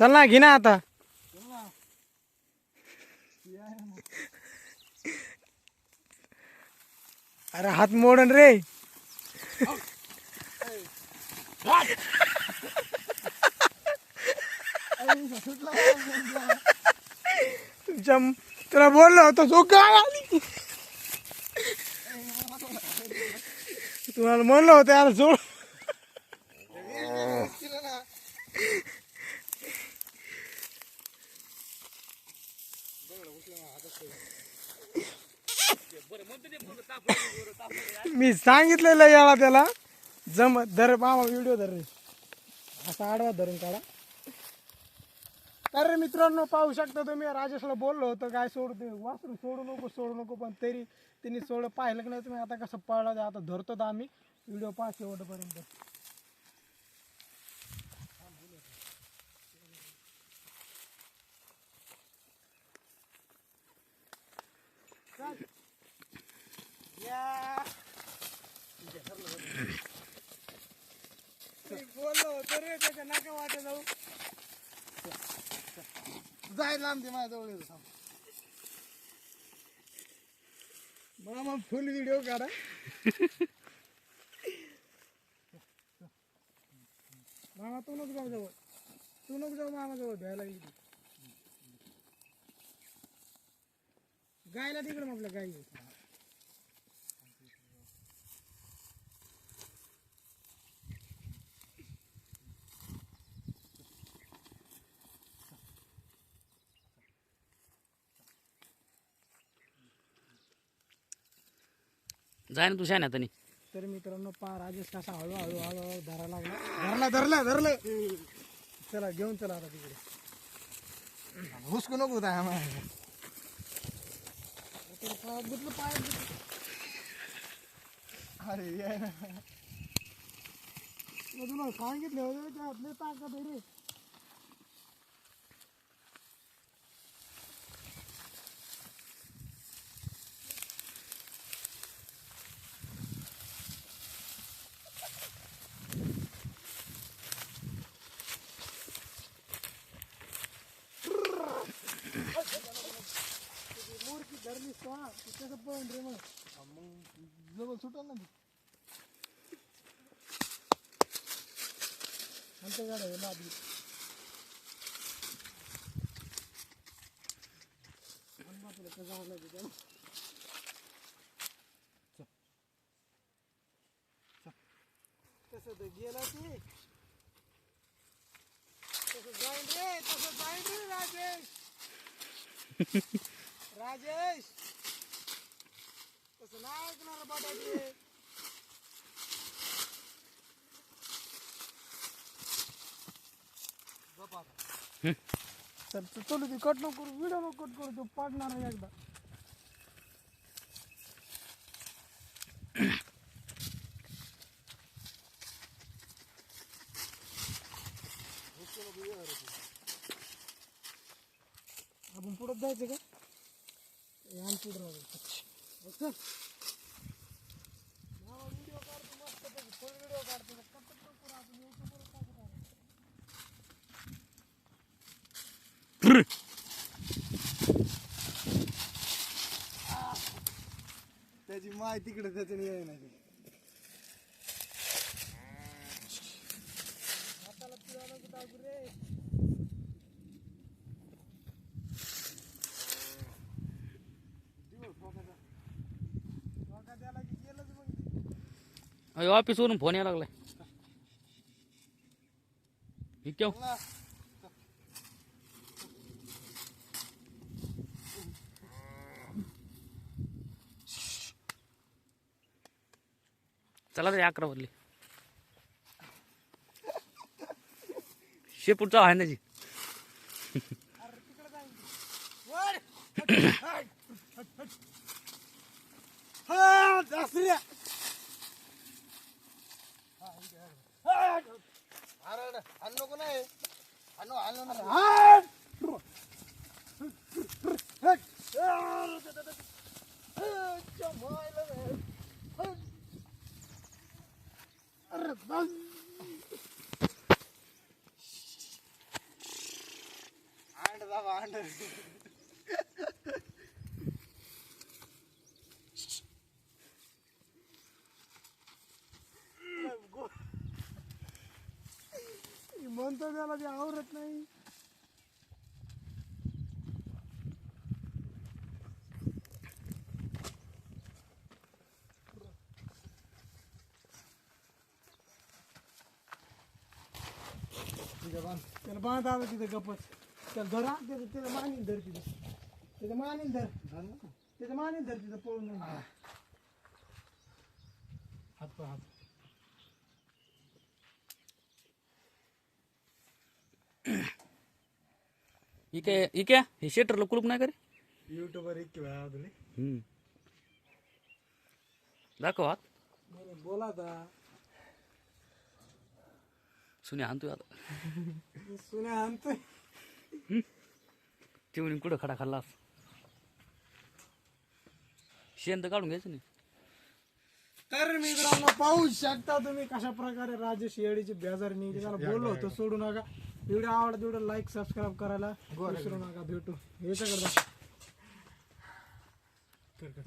चल ना घे ना आता. अरे हात मोडन रे. तुमच्या तुला बोललो होतो जो काय आली. तुम्हाला म्हणलं होतं यार जोड. मी सांगितलेलं याला त्याला. जम धर मामा व्हिडिओ धर रे. असा आडवा धरून काढा. तर मित्रांनो पाहू शकता तुम्ही राजेशला बोललो होतं काय सोड दे वासरू सोडू नको सोडू नको पण तरी त्यांनी सोड पाहिलं की नाही तुम्ही? आता कसं पळला ते आता धरतो तर आम्ही. व्हिडिओ पाच शेवटपर्यंत चल. या. मी त्याच्या वाटे जाऊ जाय लांब दे माझ्या येतो थांब. मामा फुल व्हिडिओ काढा मामा तू नको जाऊ जवळ तू नको जाऊ मामा जवळ भ्यायला लागली ती. गायला तिकडे मग आपल्या गाई जाय ना तू शान आता तर मित्रांनो पा राजेश कसा हळू हळू हळू हळू धरा लागला. धरला धरला धरलं. चला घेऊन चला आता तिकडे. हुसकू नको होता आम्हाला गुतलं गुतलं. अरे ये ना. मी तुला सांगितलं होतं त्यातले ताकद आहे रे. मूर्ती धरली का कसं पळून रे मग मग जवळ सुटल ना आमच्या गाड्या आहे लादली आणि बापूला कसं आवडलं ते त्याला. तसं तर गेला ते तसं जाईन रे तसं जाईन रे राजेश राजेश! तसं नाही ऐकणार बटाटे. तर तू चलू दे कट नको करू व्हिडिओ नको कट करू तो पडणार आहे एकदा. आपण पुढं जायचं का? त्याची माय तिकडे त्याच्याने याय नाही हाताला नको टाकू रे. ऑफिसवरून फोन यायला लागलाय. केव. चला तरी अकरा वाजले. शेपूटचा आहे ना जी. नको नाही हाणू हाणू ना हट. हट. अरे, च्या मायला रे. हट. अरे बस हा भांडण म्हणतो त्याला ते आवरत नाही. त्याला बांध. आलं तिथे गपच त्याला धरा त्याचं त्याचं मानीन धर तिथे. त्याचं मानीन धर. त्याचं मानीन धर तिथं पळून. हात पाय हात इके इके हे शेटरला कुलूप नाही करे युट्यूबर इतके वेळा तुले हम्म. दाखव हात. बरं बोला आता. सुने आणतोय आता. सुन्या आणतोय चिमणी कुठं खडा खाल्लास शेण तर काढून घ्यायचं नाही. तर मित्रांनो पाहू शकता तुम्ही कशा प्रकारे राजेश येडीची बेजार निघली. बोललो होतो सोडू नका. व्हिडिओ आवडला व्हिडिओ लाईक सबस्क्राईब करायला विसरू नका भेटू याच्याकडे जा. कर, कर.